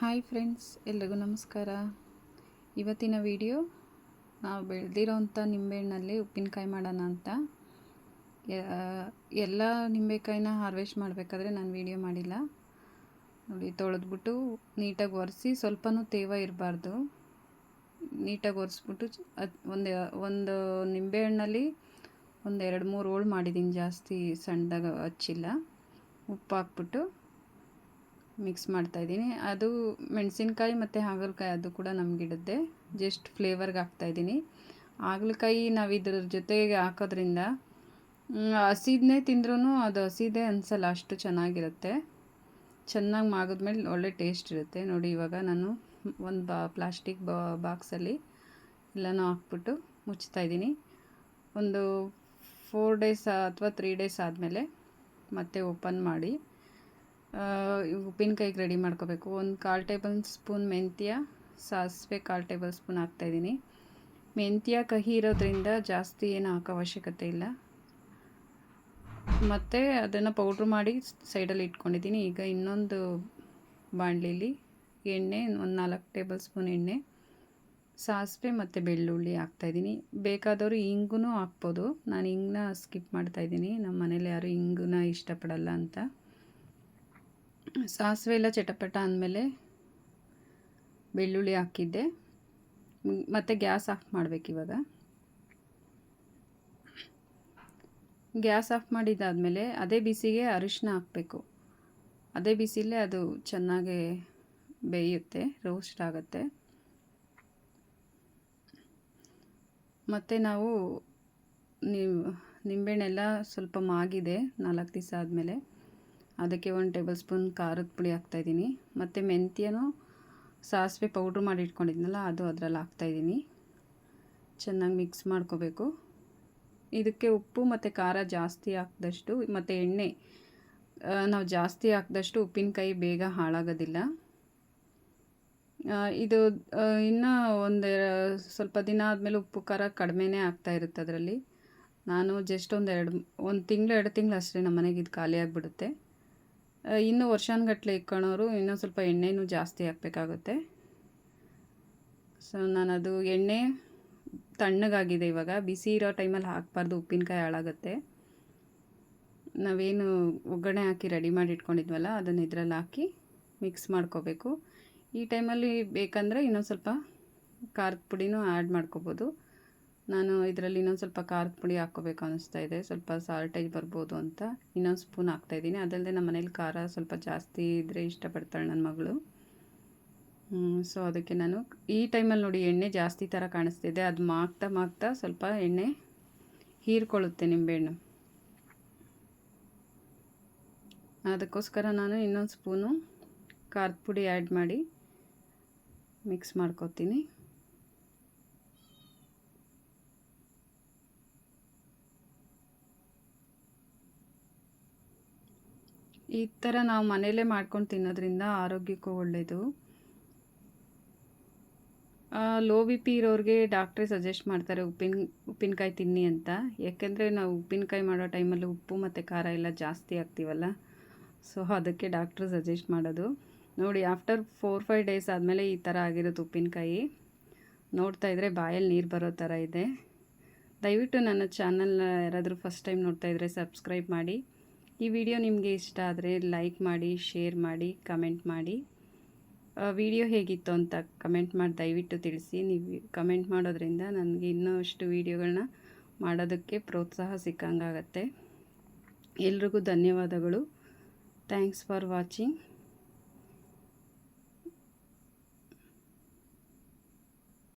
Hi friends, ಎಲ್ರಿಗೂ ನಮಸ್ಕಾರ. ಇವತ್ತಿನ ವಿಡಿಯೋ, ನಾವು ಬೆಳೆದಿರೋಂಥ ನಿಂಬೆಹಣ್ಣಲ್ಲಿ ಉಪ್ಪಿನಕಾಯಿ ಮಾಡೋಣ ಅಂತ. ಎಲ್ಲ ನಿಂಬೆಕಾಯಿನ ಹಾರ್ವೆಸ್ಟ್ ಮಾಡಬೇಕಾದ್ರೆ ನಾನು ವಿಡಿಯೋ ಮಾಡಿಲ್ಲ. ನೋಡಿ, ತೊಳೆದ್ಬಿಟ್ಟು ನೀಟಾಗಿ ಒರೆಸಿ ಸ್ವಲ್ಪನೂ ತೇವ ಇರಬಾರ್ದು. ನೀಟಾಗಿ ಒರೆಸ್ಬಿಟ್ಟು ಒಂದು ಒಂದು ನಿಂಬೆಹಣ್ಣಲ್ಲಿ ಒಂದು ಎರಡು ಮೂರು ಹೋಳು ಮಾಡಿದ್ದೀನಿ ಜಾಸ್ತಿ ಸಣ್ಣದಾಗ ಹಚ್ಚಿಲ್ಲ. ಉಪ್ಪು ಹಾಕ್ಬಿಟ್ಟು ಮಿಕ್ಸ್ ಮಾಡ್ತಾಯಿದ್ದೀನಿ ಅದು ಮೆಣಸಿನ್ಕಾಯಿ ಮತ್ತು ಹಾಗಲಕಾಯಿ ಅದು ಕೂಡ ನಮಗಿಡುತ್ತೆ ಜಸ್ಟ್ ಫ್ಲೇವರ್ಗೆ ಹಾಕ್ತಾಯಿದ್ದೀನಿ ಹಾಗಲಕಾಯಿ ನಾವು ಇದ್ರ ಜೊತೆಗೆ ಹಾಕೋದ್ರಿಂದ ಹಸಿದನ್ನೇ ತಿಂದ್ರೂ ಅದು ಹಸಿದೇ ಅನಿಸಲ್ಲ, ಅಷ್ಟು ಚೆನ್ನಾಗಿರುತ್ತೆ. ಚೆನ್ನಾಗಿ ಮಾಗಿದ್ಮೇಲೆ ಒಳ್ಳೆ ಟೇಸ್ಟ್ ಇರುತ್ತೆ. ನೋಡಿ ಇವಾಗ ನಾನು ಒಂದು ಬಾ ಪ್ಲಾಸ್ಟಿಕ್ ಬಾ ಬಾಕ್ಸಲ್ಲಿ ಎಲ್ಲನೂ ಹಾಕ್ಬಿಟ್ಟು ಮುಚ್ತಾ ಇದ್ದೀನಿ. ಒಂದು ಫೋರ್ ಡೇಸ್ ಅಥವಾ ತ್ರೀ ಡೇಸ್ ಆದಮೇಲೆ ಮತ್ತೆ ಓಪನ್ ಮಾಡಿ. ಉಪ್ಪಿನಕಾಯಿಗೆ ರೆಡಿ ಮಾಡ್ಕೋಬೇಕು. ಒಂದು ಕಾಲು ಟೇಬಲ್ ಸ್ಪೂನ್ ಮೆಂತ್ಯ, ಸಾಸಿವೆ ಕಾಲು ಟೇಬಲ್ ಸ್ಪೂನ್ ಹಾಕ್ತಾಯಿದ್ದೀನಿ ಮೆಂತ್ಯ ಕಹಿ ಇರೋದ್ರಿಂದ ಜಾಸ್ತಿ ಏನು ಹಾಕೋ ಅವಶ್ಯಕತೆ ಇಲ್ಲ. ಮತ್ತು ಅದನ್ನು ಪೌಡ್ರ್ ಮಾಡಿ ಸೈಡಲ್ಲಿ ಇಟ್ಕೊಂಡಿದ್ದೀನಿ. ಈಗ ಇನ್ನೊಂದು ಬಾಣಲಿಲಿ ಎಣ್ಣೆ, ಒಂದು ನಾಲ್ಕು ಟೇಬಲ್ ಸ್ಪೂನ್ ಎಣ್ಣೆ, ಸಾಸಿವೆ ಮತ್ತು ಬೆಳ್ಳುಳ್ಳಿ ಹಾಕ್ತಾಯಿದ್ದೀನಿ ಬೇಕಾದವರು ಇಂಗು ಹಾಕ್ಬೋದು. ನಾನು ಹಿಂಗನ್ನ ಸ್ಕಿಪ್ ಮಾಡ್ತಾಯಿದ್ದೀನಿ ನಮ್ಮ ಮನೇಲಿ ಯಾರು ಇಂಗನ್ನ ಇಷ್ಟಪಡಲ್ಲ ಅಂತ. ಸಾಸಿವೆ ಎಲ್ಲ ಚಟಪಟ ಅಂದಮೇಲೆ ಬೆಳ್ಳುಳ್ಳಿ ಹಾಕಿದ್ದೆ. ಮತ್ತು ಗ್ಯಾಸ್ ಆಫ್ ಮಾಡಬೇಕು ಇವಾಗ. ಗ್ಯಾಸ್ ಆಫ್ ಮಾಡಿದ್ದಾದಮೇಲೆ ಅದೇ ಬಿಸಿಗೆ ಅರಿಶಿನ ಹಾಕಬೇಕು. ಅದೇ ಬಿಸಿಲೇ ಅದು ಚೆನ್ನಾಗಿ ಬೇಯುತ್ತೆ ರೋಸ್ಟ್ ಆಗುತ್ತೆ. ಮತ್ತು ನಾವು ನೀವು ನಿಂಬೆಹಣ್ಣೆಲ್ಲ ಸ್ವಲ್ಪ ಮಾಗಿದೆ ನಾಲ್ಕು ದಿವಸ ಆದಮೇಲೆ. ಅದಕ್ಕೆ ಒಂದು ಟೇಬಲ್ ಸ್ಪೂನ್ ಖಾರದ ಪುಡಿ ಹಾಕ್ತಾಯಿದ್ದೀನಿ ಮತ್ತು ಮೆಂತ್ಯನೂ ಸಾಸಿವೆ ಪೌಡ್ರ್ ಮಾಡಿ ಇಟ್ಕೊಂಡಿದ್ನಲ್ಲ, ಅದು ಅದರಲ್ಲಿ ಹಾಕ್ತಾಯಿದ್ದೀನಿ ಚೆನ್ನಾಗಿ ಮಿಕ್ಸ್ ಮಾಡ್ಕೋಬೇಕು. ಇದಕ್ಕೆ ಉಪ್ಪು ಮತ್ತು ಖಾರ ಜಾಸ್ತಿ ಹಾಕಿದಷ್ಟು, ಮತ್ತು ಎಣ್ಣೆ ನಾವು ಜಾಸ್ತಿ ಹಾಕಿದಷ್ಟು ಉಪ್ಪಿನಕಾಯಿ ಬೇಗ ಹಾಳಾಗೋದಿಲ್ಲ. ಇದು ಇನ್ನೂ ಒಂದು ಸ್ವಲ್ಪ ದಿನ ಆದಮೇಲೆ ಉಪ್ಪು ಖಾರ ಕಡಿಮೆನೇ ಆಗ್ತಾ ಇರುತ್ತೆ ಅದರಲ್ಲಿ. ನಾನು ಜಸ್ಟ್ ಒಂದು ಎರಡು, ಒಂದು ತಿಂಗಳು, ಎರಡು ತಿಂಗಳು ಅಷ್ಟೇ ನಮ್ಮ ಮನೆಗೆ ಇದು ಖಾಲಿ ಆಗಿಬಿಡುತ್ತೆ. ಇನ್ನು ವರ್ಷಾನುಗಟ್ಲೆ ಇಟ್ಕೊಳೋರು ಇನ್ನೂ ಸ್ವಲ್ಪ ಎಣ್ಣೆನೂ ಜಾಸ್ತಿ ಹಾಕಬೇಕಾಗುತ್ತೆ. ಸೊ ನಾನು ಅದು ಎಣ್ಣೆ ತಣ್ಣಗಾಗಿದೆ ಇವಾಗ. ಬಿಸಿ ಇರೋ ಟೈಮಲ್ಲಿ ಹಾಕಬಾರ್ದು, ಉಪ್ಪಿನಕಾಯಿ ಹಾಳಾಗುತ್ತೆ. ನಾವೇನು ಒಗ್ಗರಣೆ ಹಾಕಿ ರೆಡಿ ಮಾಡಿ ಇಟ್ಕೊಂಡಿದ್ವಲ್ಲ ಅದನ್ನು ಇದರಲ್ಲಿ ಹಾಕಿ ಮಿಕ್ಸ್ ಮಾಡ್ಕೋಬೇಕು. ಈ ಟೈಮಲ್ಲಿ ಬೇಕಂದರೆ ಇನ್ನೊಂದು ಸ್ವಲ್ಪ ಖಾರದ ಪುಡಿನೂ ಆ್ಯಡ್ ಮಾಡ್ಕೋಬೋದು. ನಾನು ಇದರಲ್ಲಿ ಇನ್ನೊಂದು ಸ್ವಲ್ಪ ಖಾರದ ಪುಡಿ ಹಾಕೋಬೇಕು ಅನಿಸ್ತಾ ಇದೆ. ಸ್ವಲ್ಪ ಸಾಲ್ಟೇಜ್ ಬರ್ಬೋದು ಅಂತ ಇನ್ನೊಂದು ಸ್ಪೂನ್ ಹಾಕ್ತಾಯಿದ್ದೀನಿ ಅದಲ್ಲದೆ ನಮ್ಮ ಮನೇಲಿ ಖಾರ ಸ್ವಲ್ಪ ಜಾಸ್ತಿ ಇದ್ದರೆ ಇಷ್ಟಪಡ್ತಾಳೆ ನನ್ನ ಮಗಳು. ಸೊ ಅದಕ್ಕೆ ನಾನು ಈ ಟೈಮಲ್ಲಿ ನೋಡಿ ಎಣ್ಣೆ ಜಾಸ್ತಿ ಥರ ಕಾಣಿಸ್ತಿದೆ ಅದು ಮಾಗ್ತಾ ಮಾಗ್ತಾ ಸ್ವಲ್ಪ ಎಣ್ಣೆ ಹೀರ್ಕೊಳ್ಳುತ್ತೆ ನಿಂಬೆಹಣ್ಣು ಅದಕ್ಕೋಸ್ಕರ ನಾನು ಇನ್ನೊಂದು ಸ್ಪೂನು ಖಾರದ ಪುಡಿ ಆ್ಯಡ್ ಮಾಡಿ ಮಿಕ್ಸ್ ಮಾಡ್ಕೊತೀನಿ. ಈ ಥರ ನಾವು ಮನೆಯಲ್ಲೇ ಮಾಡ್ಕೊಂಡು ತಿನ್ನೋದ್ರಿಂದ ಆರೋಗ್ಯಕ್ಕೂ ಒಳ್ಳೆಯದು ಲೋ ಬಿ ಪಿ ಇರೋರಿಗೆ ಡಾಕ್ಟ್ರೇ ಸಜೆಸ್ಟ್ ಮಾಡ್ತಾರೆ ಉಪ್ಪಿನ, ಉಪ್ಪಿನಕಾಯಿ ತಿನ್ನಿ ಅಂತ. ಯಾಕೆಂದರೆ ನಾವು ಉಪ್ಪಿನಕಾಯಿ ಮಾಡೋ ಟೈಮಲ್ಲಿ ಉಪ್ಪು ಮತ್ತು ಖಾರ ಎಲ್ಲ ಜಾಸ್ತಿ ಆಗ್ತೀವಲ್ಲ ಸೊ, ಅದಕ್ಕೆ ಡಾಕ್ಟ್ರ್ ಸಜೆಸ್ಟ್ ಮಾಡೋದು. ನೋಡಿ, ಆಫ್ಟರ್ ಫೋರ್, ಫೈವ್ ಡೇಸ್ ಆದಮೇಲೆ ಈ ಥರ ಆಗಿರೋದು ಉಪ್ಪಿನಕಾಯಿ. ನೋಡ್ತಾ ಇದ್ದರೆ ಬಾಯಲ್ಲಿ ನೀರು ಬರೋ ಥರ ಇದೆ. ದಯವಿಟ್ಟು ನನ್ನ ಚಾನಲ್ನ ಯಾರಾದರೂ ಫಸ್ಟ್ ಟೈಮ್ ನೋಡ್ತಾ ಇದ್ದರೆ ಸಬ್ಸ್ಕ್ರೈಬ್ ಮಾಡಿ. ಈ ವಿಡಿಯೋ ನಿಮಗೆ ಇಷ್ಟ ಆದರೆ ಲೈಕ್ ಮಾಡಿ ಶೇರ್ ಮಾಡಿ ಕಮೆಂಟ್ ಮಾಡಿ. ವಿಡಿಯೋ ಹೇಗಿತ್ತು ಅಂತ ಕಮೆಂಟ್ ಮಾಡಿ ದಯವಿಟ್ಟು ತಿಳಿಸಿ. ನೀವು ಕಮೆಂಟ್ ಮಾಡೋದ್ರಿಂದ ನನಗೆ ಇನ್ನೂ ಅಷ್ಟು ವೀಡಿಯೋಗಳನ್ನ ಮಾಡೋದಕ್ಕೆ ಪ್ರೋತ್ಸಾಹ ಸಿಕ್ಕಂಗಾಗತ್ತೆ. ಎಲ್ರಿಗೂ ಧನ್ಯವಾದಗಳು. Thanks for watching